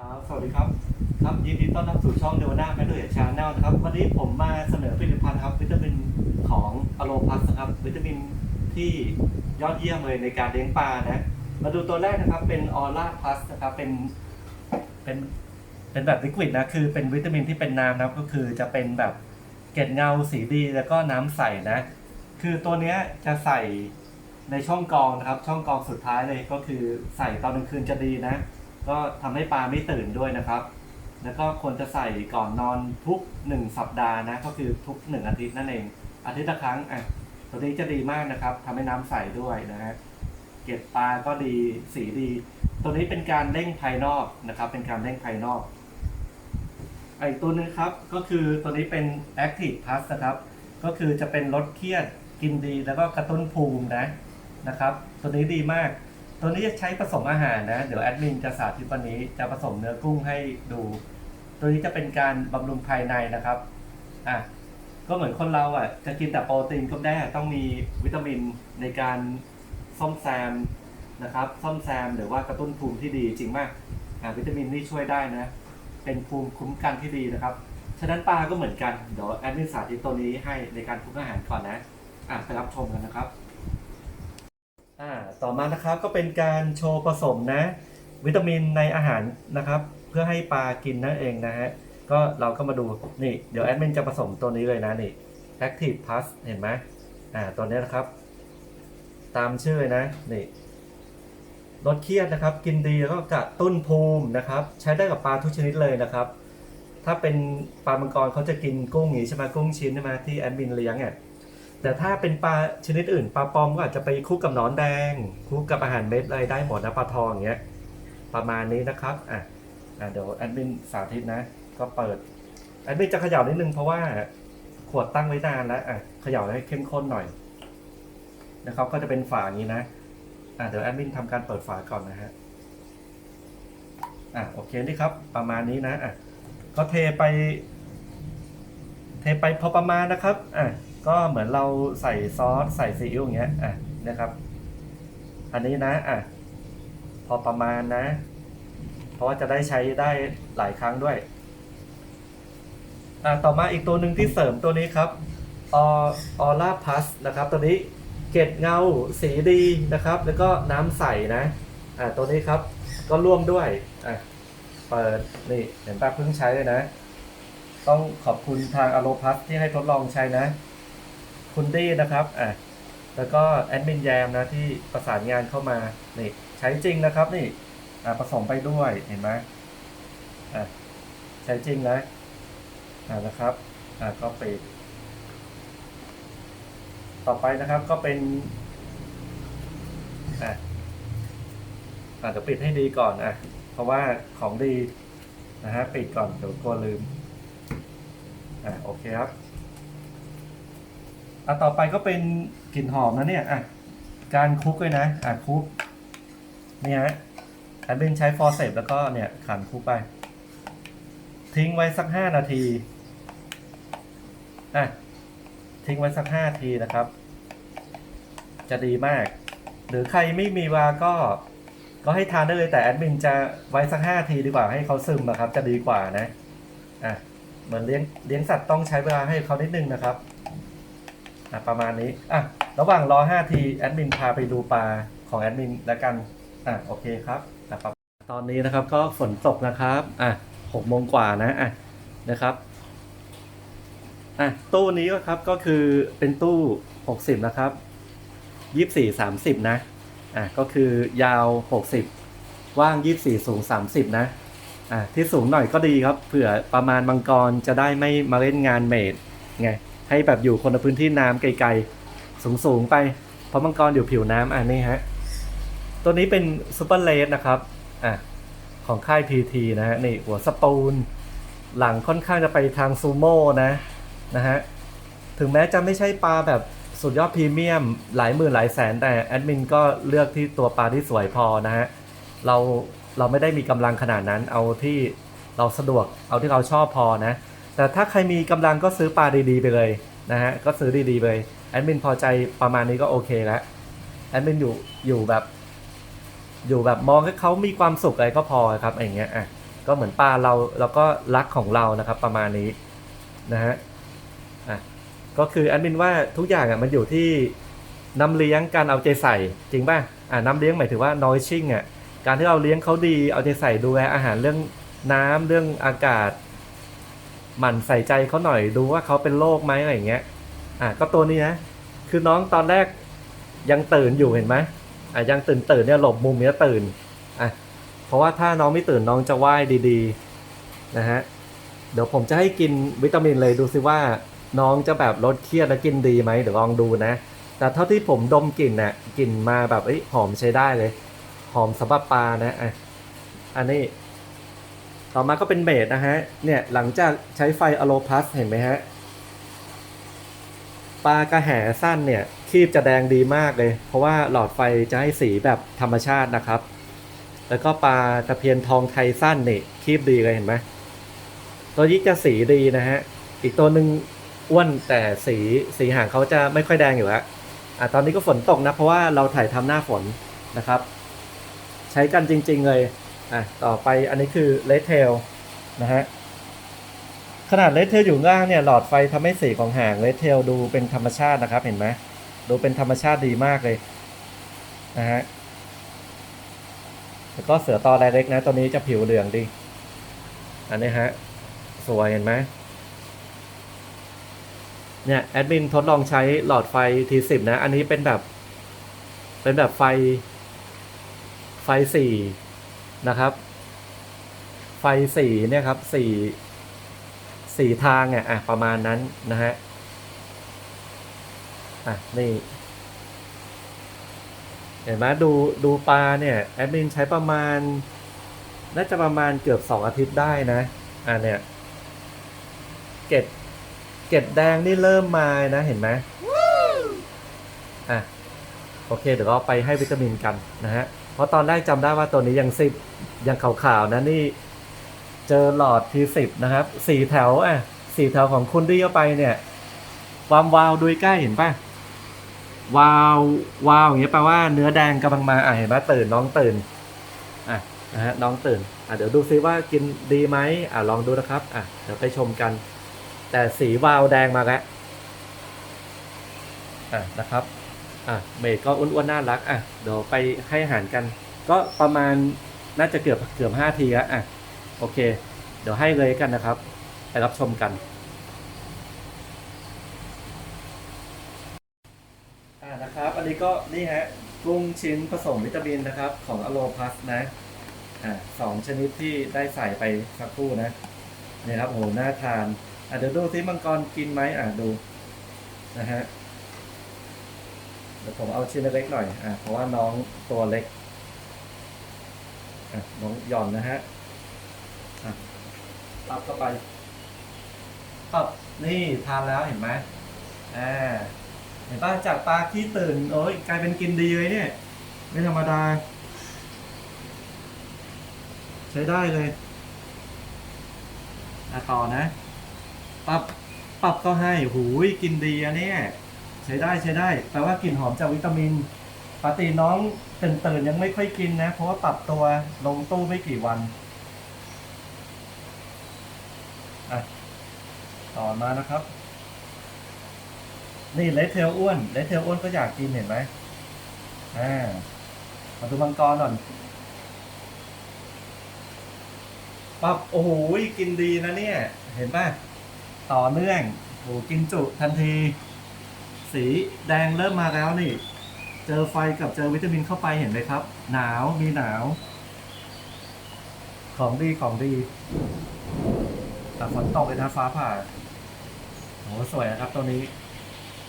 ครับสวัสดีครับครับยินดีต้อนรับสู่ช่องเดวนาแมดเดอร์ชาแนลนะครับวันนี้ผมมาเสนอผลิตภัณฑ์ครับวิตามินของอโลพัสนะครับวิตามินที่ยอดเยี่ยมเลยในการเลี้ยงปลานะมาดูตัวแรกนะครับเป็นออร่าพลัสนะครับเป็นเป็นเป็นแบบลิควิดนะคือเป็นวิตามินที่เป็นน้ำนะครับก็คือจะเป็นแบบเกล็ดเงาสีดีแล้วก็น้ำใสนะคือตัวเนี้ยจะใส่ในช่องกรองนะครับช่องกรองสุดท้ายเลยก็คือใส่ตอนกลางคืนจะดีนะ ก็ทำให้ปลาไม่ตื่นด้วยนะครับ แล้วก็ควรจะใส่ก่อนนอนทุก 1 สัปดาห์นะ ก็คือทุก 1 อาทิตย์นั่นเอง อาทิตย์ละครั้งอะตัวนี้จะดีมากนะครับทำให้น้ำใสด้วยนะฮะเกล็ดปลาก็ดีสีดี ตัวนี้เป็นการเร่งภายนอกนะครับ เป็นการเร่งภายนอกไอ้ตัวนึงครับก็คือตัวนี้เป็น Active Plus นะครับ ก็คือจะเป็นลดเครียดกินดีแล้วก็กระตุ้นภูมินะนะครับ ตัวนี้ดีมาก ตัวนี้จะใช้ผสมอาหารนะ เดี๋ยวแอดมินจะสาธิตวันนี้จะผสมเนื้อกุ้งให้ดู ตัวนี้จะเป็นการบำรุงภายในนะครับอะก็เหมือนคนเราอะจะกินแต่โปรตีนก็ได้ต้องมีวิตามินในการซ่อมแซมนะครับซ่อมแซมหรือว่ากระตุ้นภูมิที่ดีจริงมากอะวิตามินนี่ช่วยได้นะ เป็นภูมิคุ้มกันที่ดีนะครับ ฉะนั้นปลาก็เหมือนกันเดี๋ยวแอดมินสาธิตตัวนี้ให้ในการคุกอาหารก่อนนะอะไปรับชมกันนะครับ อ่าต่อมานะครับก็เป็นการโชว์ผสมนะ วิตามินในอาหารนะครับ เพื่อให้ปลากินนั่นเองนะฮะก็เราก็มาดูนี่เดี๋ยวแอดมินจะผสมตัวนี้เลยนะนี่ Active Plus เห็นไหมอ่าตัวนี้นะครับ ตามชื่อเลยนะนี่ลดเครียดนะครับ กินดีแล้วก็กระตุ้นภูมินะครับ ใช้ได้กับปลาทุกชนิดเลยนะครับ ถ้าเป็นปลามังกรเขาจะกินกุ้งอย่างนี้ใช่ไหมกุ้งชิ้นใช่ไหมที่แอดมินเลี้ยงอะ แต่ถ้าเป็นปลาชนิดอื่นปลาปอมก็อาจจะไปคลุกกับหนอนแดงคลุกกับอาหารเม็ดอะไรได้หมดนะปลาทองอย่างเงี้ยประมาณนี้นะครับอะอะเดี๋ยวแอดมินสาธิตนะ ก็เปิดแอดมินจะเขย่านิดนึงเพราะว่าขวดตั้งไว้นานแล้วอะเขย่าให้เข้มข้นหน่อยนะครับก็จะเป็นฝาอย่างนี้นะอะเดี๋ยวแอดมินทำการเปิดฝาก่อนนะฮะอะโอเคนี่ครับ ประมาณนี้นะอะก็เทไป เทไปพอประมาณนะครับอะ ก็เหมือนเราใส่ซอสใส่ซีอิ๊วอย่างเงี้ยอะนะครับ อันนี้นะอะพอประมาณนะ เพราะว่าจะได้ใช้ได้หลายครั้งด้วยอะต่อมาอีกตัวหนึ่งที่เสริมตัวนี้ครับออร่าพัสนะครับ ตัวนี้เกล็ดเงาสีดีนะครับ แล้วก็น้ำใสนะอะตัวนี้ครับก็ร่วมด้วยอะเปิดนี่เห็นปะเพิ่งใช้เลยนะ ต้องขอบคุณทางอโลพัสที่ให้ทดลองใช้นะ คุณดี้นะครับอะแล้วก็แอดมินแยมนะที่ประสานงานเข้ามานี่ใช้จริงนะครับนี่อะผสมไปด้วยเห็นไหมอะใช้จริงนะอะนะครับอะก็ปิดต่อไปนะครับก็เป็นอะอะเดี๋ยวปิดให้ดีก่อนอะเพราะว่าของดีนะฮะปิดก่อนเดี๋ยวกลัวลืมอะโอเคครับ อะต่อไปก็เป็นกลิ่นหอมนะเนี่ยอะการคลุกเลยนะอะคลุกเนี่ฮะแอดมินใช้ฟอร์เซปแล้วก็เนี่ยขันคลุกไป ทิ้งไว้สักห้านาทีอะทิ้งไว้สักห้าทีนะครับ จะดีมาก หรือใครไม่มีวาก็ ก็ให้ทานได้เลยแต่แอดมินจะไว้สักห้าทีดีกว่าให้เขาซึมนะครับ จะดีกว่านะอะเหมือนเลี้ยงเลี้ยงสัตว์ต้องใช้เวลาให้เขานิดนึงนะครับ อะประมาณนี้อะระหว่างรอ5ทีแอดมินพาไปดูปลาของแอดมินแล้วกันอะโอเคครับนะครับตอนนี้นะครับก็ฝนตกนะครับอะหกโมงกว่านะอะนะครับอะตู้นี้ก็ครับก็คือเป็นตู้ 60 นะครับ 24 30 นะอะก็คือยาว 60 ว่าง 24 สูง 30 นะอะที่สูงหน่อยก็ดีครับเผื่อประมาณมังกรจะได้ไม่มาเล่นงานเมดไง ให้แบบอยู่คนละพื้นที่น้ำไกลๆ สูงๆไป เพราะมังกรอยู่ผิวน้ำอันนี้ฮะ ตัวนี้เป็นซูเปอร์เลสนะครับอะของค่าย PT นะฮะนี่หัวสปูน หลังค่อนข้างจะไปทางซูโม่นะนะฮะถึงแม้จะไม่ใช่ปลาแบบสุดยอดพรีเมียม หลายหมื่นหลายแสน แต่แอดมินก็เลือกที่ตัวปลาที่สวยพอนะฮะเราเราไม่ได้มีกำลังขนาดนั้นเอาที่เราสะดวกเอาที่เราชอบพอนะ แต่ถ้าใครมีกำลังก็ซื้อปลาดีๆไปเลยนะฮะก็ซื้อดีๆไปแอดมินพอใจประมาณนี้ก็โอเคแล้วแอดมินอยู่อยู่แบบ อยู่แบบมองให้เขามีความสุขอะไรก็พอครับอย่างเงี้ยอะก็เหมือนปลาเราแล้วก็รักของเรานะครับ ประมาณนี้นะฮะอะก็คือแอดมินว่าทุกอย่างอะมันอยู่ที่น้ำเลี้ยงการเอาใจใส่จริงป่ะอ่าน้ำเลี้ยงหมายถึงว่า nourishing อะการที่เราเลี้ยงเขาดีเอาใจใส่ดูแลอาหารเรื่องน้ำเรื่องอากาศ หมั่นใส่ใจเขาหน่อยดูว่าเขาเป็นโรคไหมอะไรเงี้ย อะก็ตัวนี้นะคือน้องตอนแรกยังตื่นอยู่เห็นไหมอะยังตื่นตื่นเนี่ยหลบมุมเนี้ยตื่นอะเพราะว่าถ้าน้องไม่ตื่นน้องจะว่ายดีๆนะฮะเดี๋ยวผมจะให้กินวิตามินเลยดูซิว่าน้องจะแบบลดเครียดและกินดีไหมเดี๋ยวลองดูนะ แต่เท่าที่ผมดมกลิ่นน่ะกลิ่นมาแบบเอ้ยหอมใช้ได้เลย หอมสำหรับปลานะอะอันนี้ ต่อมาก็เป็นเมดนะฮะ เนี่ยหลังจากใช้ไฟอะโลพัสเห็นไหมฮะ ปลากระแหสั้นเนี่ยคีบจะแดงดีมากเลย เพราะว่าหลอดไฟจะให้สีแบบธรรมชาตินะครับ แล้วก็ปลาตะเพียนทองไทยสั้นนี่คีบดีเลยเห็นไหมตัวนี้จะสีดีนะฮะ อีกตัวหนึ่งอ้วนแต่สีสีหางเขาจะไม่ค่อยแดงอยู่แล้วอะตอนนี้ก็ฝนตกนะ เพราะว่าเราถ่ายทำหน้าฝนนะครับ ใช้กันจริง ๆ เลย อะต่อไปอันนี้คือเลเทลนะฮะขนาดเลเทลอยู่ล่างเนี่ยหลอดไฟทำให้สีของหางเลเทลดูเป็นธรรมชาตินะครับเห็นไหมดูเป็นธรรมชาติดีมากเลยนะฮะแล้วก็เสือตอไดเล็กนะตัวนี้จะผิวเหลืองดี อันนี้ฮะสวยเห็นไหมเนี่ยแอดมินทดลองใช้หลอดไฟทีสิบนะ อันนี้เป็นแบบ เป็นแบบไฟไฟสี่ นะครับ ไฟสี่เนี่ยครับสี่สี่ทางอะอะประมาณนั้นนะฮะอะนี่เห็นไหมดูดูปลาเนี่ยแอดมินใช้ประมาณน่าจะประมาณเกือบสองอาทิตย์ได้นะอะเนี่ยเกล็ดเกล็ดแดงนี่เริ่มมานะเห็นไหมอะโอเค เดี๋ยวเราไปให้วิตามินกันนะฮะ เพราะตอนแรกจำได้ว่าตัวนี้ยังสิบยังขาวๆนะนี่เจอหลอดทีสิบนะครับสี่แถวอะสี่แถวของคุณที่เข้าไปเนี่ย ความวาวดูใกล้เห็นป่ะวาววาวอย่างเงี้ยแปลว่าเนื้อแดงกำลังมาอะเห็นไหมตื่นน้องตื่นอะนะฮะน้องตื่นอะเดี๋ยวดูซิว่ากินดีไหมอะลองดูนะครับอะเดี๋ยวไปชมกัน แต่สีวาวแดงมาแล้วอะนะครับ อะเมดก็อ้วนๆน่ารักอะเดี๋ยวไปให้อาหารกัน ก็ประมาณน่าจะเกือบเกือบห้าทีแล้วอะโอเค เดี๋ยวให้เลยกันนะครับ ไปรับชมกันอ่านะครับอันนี้ก็นี่ฮะกุ้งชิ้นผสมวิตามินนะครับ ของอโลพัสนะอ่าสองชนิดที่ได้ใส่ไปสักครู่นะนี่ครับโหน่าทานอะเดี๋ยวดูซิมังกรกินไหมอะดูนะฮะ ดี๋ยวผมเอาชิ้นเล็กๆหน่อยอะเพราะว่าน้องตัวเล็กอะน้องหย่อนนะฮะอะปับเข้าไปปับนี่ทานแล้วเห็นไหมอ่าเห็นป่ะจากปลาขี้ตื่นโอ้ยกลายเป็นกินดีเลยเนี่ย ไม่ธรรมดา ใช้ได้เลยอะต่อนะ ปับปับก็ให้หูยกินดีอะเนี่ย ใช้ได้ใช้ได้แปลว่ากลิ่นหอมจากวิตามินปกติน้องตื่นตื่นยังไม่ค่อยกินนะ เพราะว่าปรับตัวลงตู้ไม่กี่วันอะต่อมานะครับ นี่เลเทลอ้วนเลเทลอ้วนก็อยากกินเห็นไหมอ่ามาดูมังกรหน่อยปั๊บโอ้โหกินดีนะเนี่ย เห็นป่ะ ต่อเนื่องโอ้กินจุทันที สีแดงเริ่มมาแล้วนี่ เจอไฟกับเจอวิตามินเข้าไปเห็นไหมครับ หนาวมีหนาว ของดีของดีแต่ฝนตกเลยนะฟ้าผ่าโอ้สวยนะครับตัวนี้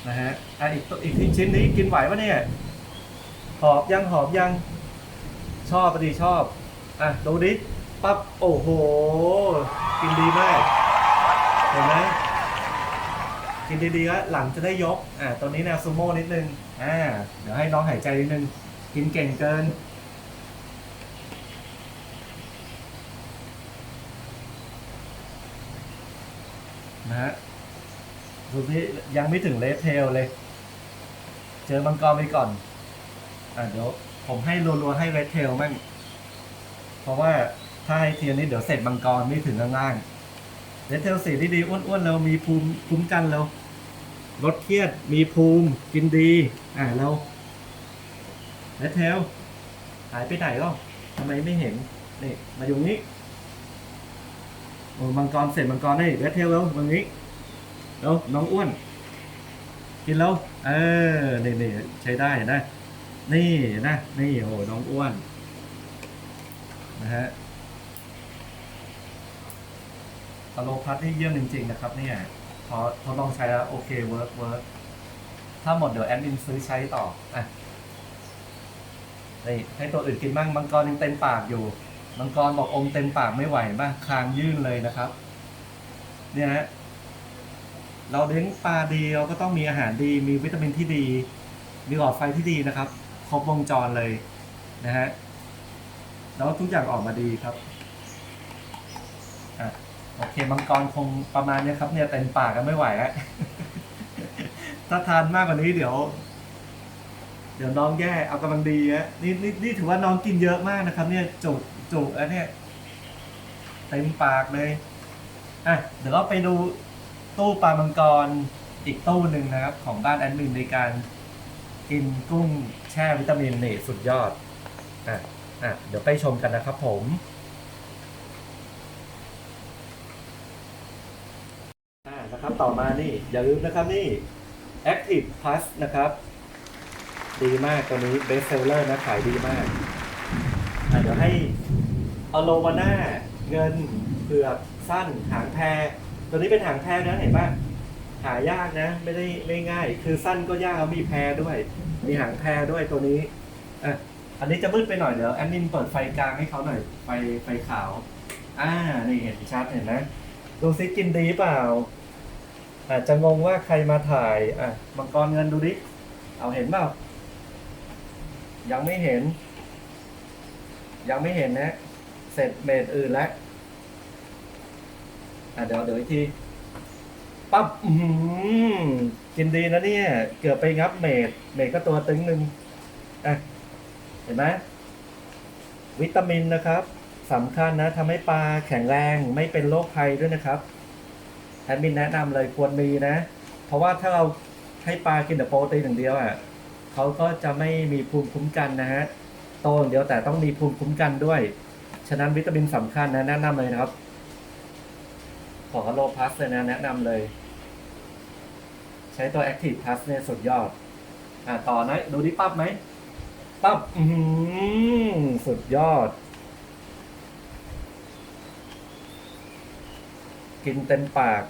นะฮะอะอีกตัวอีกชิ้นนี้กินไหวปะเนี่ย หอบยังหอบยังชอบปะดีชอบ อะดูดิปั๊บโอ้โห กินดีมาก เห็นไหม กินดีๆแล้วหลังจะได้ยกอะตัวนี้แนวซูโม่นิดนึงอ่าเดี๋ยวให้น้องหายใจนิดนึง กินเก่งเกิน นะฮะดูที่ยังไม่ถึงเลสเทลเลย เจอมังกรไปก่อน อะเดี๋ยวผมให้รัวๆให้เลสเทลมั่งเพราะว่าถ้าให้เทียนนี้เดี๋ยวเสร็จมังกรไม่ถึงงล่างๆเดทเทลสีดีดีๆอ้วนๆเรามีภูมิคุ้มกันเรา ลดเครียด มีภูมิ กินดี อ่าเราเดทเทลหายไปไหนก็ทำไมไม่เห็น นี่ มาอยู่นี้โอ้มังกรเสร็จมังกรได้เดทเทลแล้ววันนี้แล้วน้องอ้วน กินแล้ว เออ นี่นี่ใช้ได้นไหมนี่นะ นี่โอ้น้องอ้วน นะฮะสโลพัทนี่เยี่ยมจริง ๆ นะครับเนี่ย พอทดลองใช้แล้วโอเคเวิร์กเวิร์กถ้าหมดเดี๋ยวแอดมินซื้อใช้ต่ออะนี่ให้ตัวอื่นกินบ้างมังกรยังเต็มปากอยู่มังกรบอกอมเต็มปากไม่ไหวบ้างคางยื่นเลยนะครับ เนี่ยฮะเราเลี้ยงปลาดีเราก็ต้องมีอาหารดีมีวิตามินที่ดี มีหลอดไฟที่ดีนะครับ ครบวงจรเลยนะฮะแล้วทุกอย่างออกมาดีครับอะ โอเคมังกรคงประมาณเนี้ยครับเนี่ยเต็มปากกันไม่ไหวแล้วถ้าทานมากกว่านี้เดี๋ยว เดี๋ยวน้องแย่เอากำลังดีฮะนี่นี่นี่ถือว่าน้องกินเยอะมากนะครับ เนี่ยจุกจุกอันเนี่ยเต็มปากเลยอะเดี๋ยวเราไปดูตู้ปลามังกรอีกตู้หนึ่งนะครับ ของบ้านแอดมินในการกินกุ้งแช่วิตามินนี่สุดยอดอะอะเดี๋ยวไปชมกันนะครับผม อ่า นะครับ ต่อมานี่ อย่าลืมนะครับนี่ Active Plus นะครับ ดีมากตัวนี้ Best Seller นะ ขายดีมาก เดี๋ยวให้อโลวาน่าเงินเผือกสั้นหางแพรตัวนี้เป็นหางแพรนะเห็นป่ะหายากนะ ไม่ได้ไม่ง่าย คือสั้นก็ยากแล้วมีแพรด้วย มีหางแพรด้วยตัวนี้อะอันนี้จะมืดไปหน่อยเดี๋ยวแอดมินเปิดไฟกลางให้เขาหน่อยไฟไฟขาว อ่า นี่เห็นชัดเห็นไหมดูซิกินดีเปล่า อาจจะงงว่าใครมาถ่ายอะมังกรเงินดูดิ เอาเห็นเปล่า ยังไม่เห็น ยังไม่เห็นนะ เสร็จเมดอื่นแล้วอะเดี๋ยวเดี๋ยวอีกทีปั๊บอือหือกินดีนะเนี่ย เกือบไปงับเมดเมดก็ตัวตึงหนึ่งอะเห็นไหมวิตามินนะครับสำคัญนะทำให้ปลาแข็งแรงไม่เป็นโรคภัยด้วยนะครับ แอดมินแนะนำเลยควรมีนะ เพราะว่าถ้าเราให้ปลากินแต่โปรตีนอย่างเดียวอะเขาก็จะไม่มีภูมิคุ้มกันนะฮะโตอย่างเดียวแต่ต้องมีภูมิคุ้มกันด้วย ฉะนั้นวิตามินสำคัญนะแนะนำเลยนะครับ ขอโลพัสเลยนะแนะนำเลย ใช้ตัว Active Plus เนี่ยสุดยอด อะต่อนะ ดูดิปั๊บไหมปั๊บอือสุดยอด กินเต็มปาก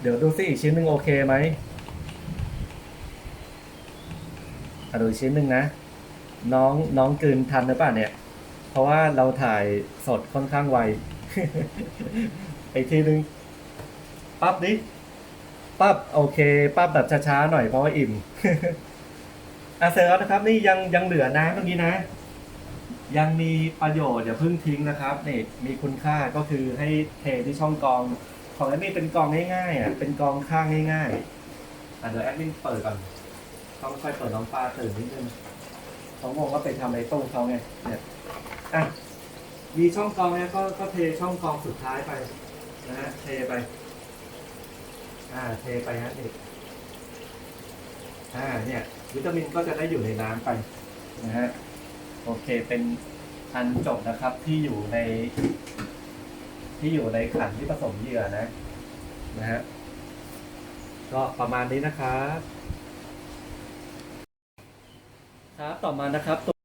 เดี๋ยวดูสิอีกชิ้นหนึ่งโอเคไหมอะดูอีกชิ้นหนึ่งนะ น้องน้องกลืนทันหรือเปล่าเนี่ย เพราะว่าเราถ่ายสดค่อนข้างไว อีกทีหนึ่งปั๊บดิปั๊บโอเคปั๊บแบบช้าๆหน่อยเพราะว่าอิ่มอะเสร็จแล้วนะครับ นี่ยังยังเหลือน้ำตรงนี้นะ ยังมีประโยชน์อย่าเพิ่งทิ้งนะครับนี่มีคุณค่าก็คือให้เทที่ช่องกอง ของแอดมินเป็นกองง่ายๆอะเป็นกองข้างง่ายๆอะเดี๋ยวแอดมินเปิดก่อน ต้องค่อยเปิดน้องปลาตื่นนิดนึงเขางงว่าไปทำอะไรตู้เขาไงเนี่ยอะมีช่องกองเนี่ยก็ก็เทช่องกองสุดท้ายไปนะฮะเทไป อ่า เทไปฮะนี่อ่าเนี่ย วิตามินก็จะได้อยู่ในน้ำไปนะฮะโอเคเป็นอันจบนะครับที่อยู่ใน ที่อยู่ในขันที่ผสมเหยื่อนะ นะฮะก็ประมาณนี้นะครับครับต่อมานะครับตัว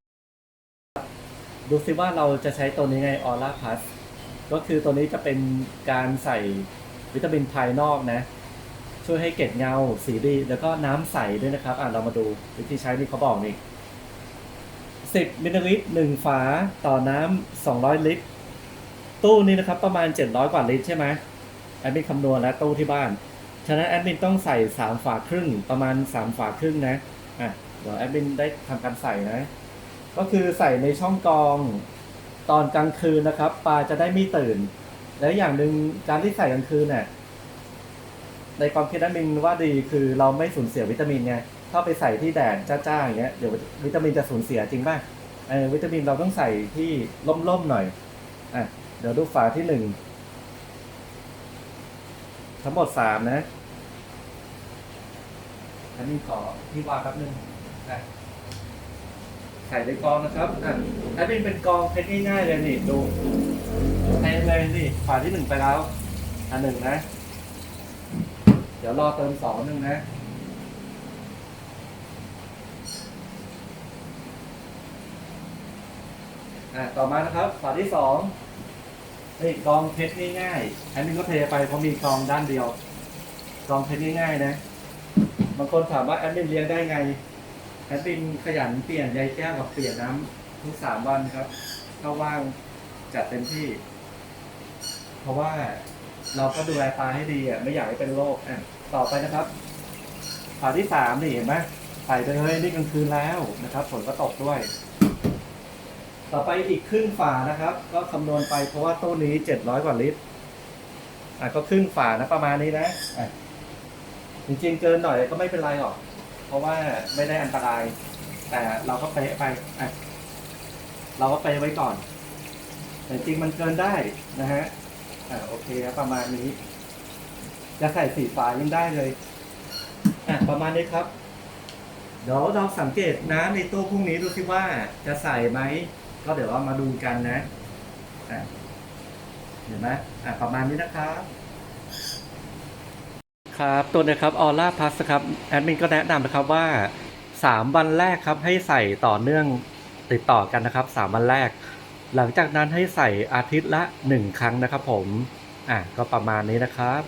ดูซิว่าเราจะใช้ตัวนี้ไงออร่าพัสก็คือตัวนี้จะเป็นการใส่วิตามินภายนอกนะ ช่วยให้เกล็ดเงา สีดี แล้วก็น้ำใสด้วยนะครับ อะเรามาดูวิธีใช้นี่เขาบอกนี่10 มิลลิลิตรหนึ่งฝาต่อน้ำ200 ลิตร ตู้นี้นะครับประมาณ 700 กว่าลิตรใช่ไหมแอดมินคำนวณแล้วตู้ที่บ้าน ฉะนั้นแอดมินต้องใส่ 3 ฝาครึ่งประมาณ 3 ฝาครึ่งนะอะเดี๋ยวแอดมินได้ทำการใส่นะ ก็คือใส่ในช่องกองตอนกลางคืนนะครับปลาจะได้ไม่ตื่น แล้วอย่างหนึ่งการที่ใส่กลางคืนเนี่ยในความคิดนั้นมินว่าดีคือเราไม่สูญเสียวิตามินไงถ้าไปใส่ที่แดดจ้าๆอย่างเงี้ยเดี๋ยววิตามินจะสูญเสียจริงป่ะเออวิตามินเราต้องใส่ที่ร่มๆหน่อย เดี๋ยวดูฝาที่หนึ่งทั้งหมดสามนะ อันนี้ขอที่วางแป๊บนึงอะใส่ในกองนะครับอะอันนี้เป็นกองเพชรง่ายๆเลยนี่ดูเทเลยนี่ฝาที่หนึ่งไปแล้ว อันหนึ่งนะ เดี๋ยวรอเติมสองหนึ่งนะอะต่อมานะครับฝาที่สอง นี่กองเพชรง่ายๆ อันนี้ก็เทไปเพราะมีกองด้านเดียว กองเพชรง่ายๆนะ บางคนถามว่าแอดมินเลี้ยงได้ไง แอดมินขยันเปลี่ยนใยแก้วกับเปลี่ยนน้ำทุกสามวันครับถ้าว่างจัดเต็มที่ เพราะว่าเราก็ดูแลปลาให้ดีอะไม่อยากให้เป็นโรคอะต่อไปนะครับฝาที่สามนี่เห็นไหมใส่ไปเลยนี่กลางคืนแล้วนะครับฝนก็ตกด้วย ต่อไปอีกครึ่งฝานะครับ ก็คำนวณไปเพราะว่าตู้นี้เจ็ดร้อยกว่าลิตรอะก็ครึ่งฝานะประมาณนี้นะอะจริงๆเกินหน่อยก็ไม่เป็นไรหรอก เพราะว่าไม่ได้อันตราย แต่เราก็เปไปอะเราก็เปไว้ก่อน แต่จริงมันเกินได้นะฮะอ่าโอเคครับประมาณนี้ จะใส่สีฟ้ายังได้เลยอะประมาณนี้ครับเดี๋ยวเราสังเกตน้ำในตู้พรุ่งนี้ดูสิว่าจะใส่ไหม ก็เดี๋ยวเรามาดูกันนะอะเห็นไหมอะประมาณนี้นะครับ ครับตัวนะครับออร่าพัสครับแอดมินก็แนะนำนะครับว่า 3 วันแรกครับให้ใส่ต่อเนื่องติดต่อกันนะครับ 3 วันแรก หลังจากนั้นให้ใส่อาทิตย์ละ 1 ครั้งนะครับผมอะก็ประมาณนี้นะครับ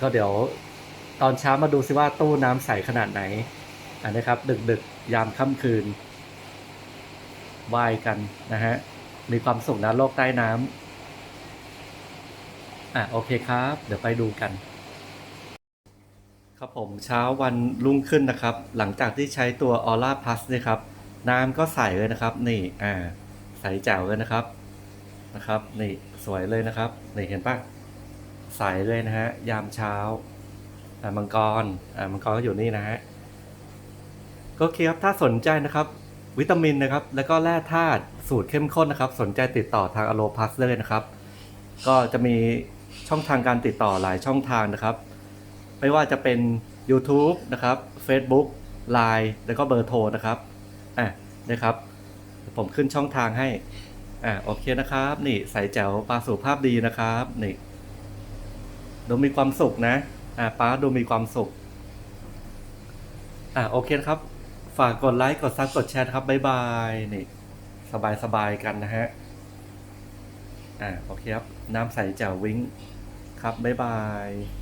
ก็เดี๋ยวตอนเช้ามาดูซิว่าตู้น้ำใสขนาดไหน อันนี้ครับ ดึกดึกๆยามค่ำคืน ว่ายกันนะฮะ มีความสุขนะโลกใต้น้ำอะโอเคครับ เดี๋ยวไปดูกัน ครับผมเช้าวันรุ่งขึ้นนะครับ หลังจากที่ใช้ตัว Aura Plus เนี่ครับ น้ำก็ใสเลยนะครับ นี่อ่าใสแจ๋วเลยนะครับนะครับ นี่สวยเลยนะครับนี่เห็นปะใสเลยนะฮะยามเช้าอ่ามังกรอ่ามังกรก็อยู่นี่นะฮะก็โอเคครับถ้าสนใจนะครับ วิตามินนะครับ แล้วก็แร่ธาตุสูตรเข้มข้นนะครับ สนใจติดต่อทางอโลพัสดเลยนะครับ ก็จะมีช่องทางการติดต่อหลายช่องทางนะครับ ไม่ว่าจะเป็น YouTube นะครับ Facebook Line แล้วก็เบอร์โทรนะครับอะนะครับ ผมขึ้นช่องทางให้อะโอเคนะครับ นี่ใส่แจ๋วปลาสุภาพดีนะครับนี่ดูมีความสุขนะอะป้าดูมีความสุขอะโอเคครับ ฝากกดไลค์ กดซับกดแชร์ครับ บ๊ายบาย นี่ สบายสบายกันนะฮะ อ่า โอเคครับ น้ำใสแจ๋ววิ้งครับ บ๊ายบาย